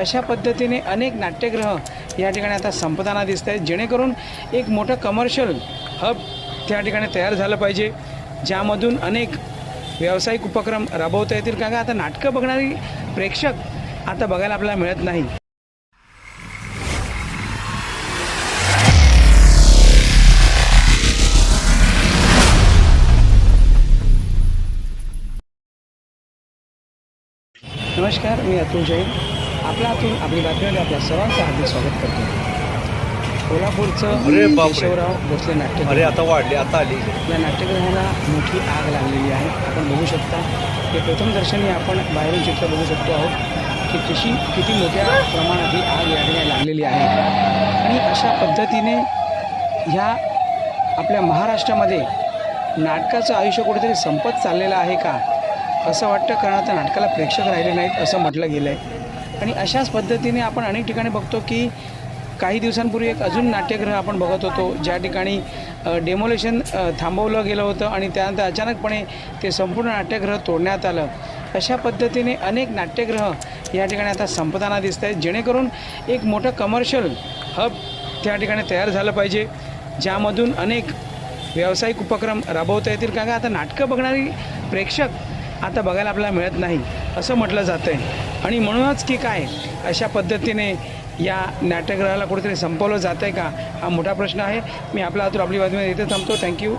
अशा पद्धतीने अनेक नाट्यगृह या ठिकाणी आता संपताना दिसत आहेत जेणेकरून एक मोठं कमर्शियल हब त्या ठिकाणी तयार झालं पाहिजे ज्यामधून अनेक व्यावसायिक उपक्रम राबवता येतील. कारण का आता नाटकं बघणारी प्रेक्षक आता बघायला आपल्याला मिळत नाही. नमस्कार मी अतुल जैन. आपला अतुल आपली बातमीमध्ये आपल्या सर्वांचं हार्दिक स्वागत करतो. कोल्हापूरचं अरे. केशवराव भोसले अरे नाट्यगृह आता वाढली आता आली. या नाट्यगृहाला मोठी आग लागलेली आहे. आपण बघू शकता हे प्रथम दर्शनी आपण बाहेरून चित्र बघू शकतो आहोत की कशी किती मोठ्या प्रमाणात ही आग या ठिकाणी लागलेली आहे. आणि अशा पद्धतीने ह्या आपल्या महाराष्ट्रामध्ये नाटकाचं आयुष्य कुठेतरी संपत चाललेलं आहे का? असं वाटतं कारण आता नाटकाला प्रेक्षक राहिले नाहीत असं म्हटलं गेलं आहे आणि अशाच पद्धतीने आपण अनेक ठिकाणी बघतो की काही दिवसांपूर्वी एक अजून नाट्यगृह आपण बघत होतो ज्या ठिकाणी डेमोलेशन थांबवलं गेलं होतं आणि त्यानंतर अचानकपणे ते संपूर्ण नाट्यगृह तोडण्यात आलं. अशा पद्धतीने अनेक नाट्यगृह या ठिकाणी आता संपताना दिसत आहेत जेणेकरून एक मोठं कमर्शियल हब त्या ठिकाणी तयार झालं पाहिजे ज्यामधून अनेक व्यावसायिक उपक्रम राबवता येतील. का आता नाटकं बघणारी प्रेक्षक आता बघायला आपल्याला मिळत नाही असं म्हटलं जातं आहे आणि म्हणूनच की काय अशा पद्धतीने या नाट्यग्रहाला कुठेतरी संपवलं जात आहे का? हा मोठा प्रश्न आहे. मी आपला आतूर आपली बातमी इथे थांबतो. थँक्यू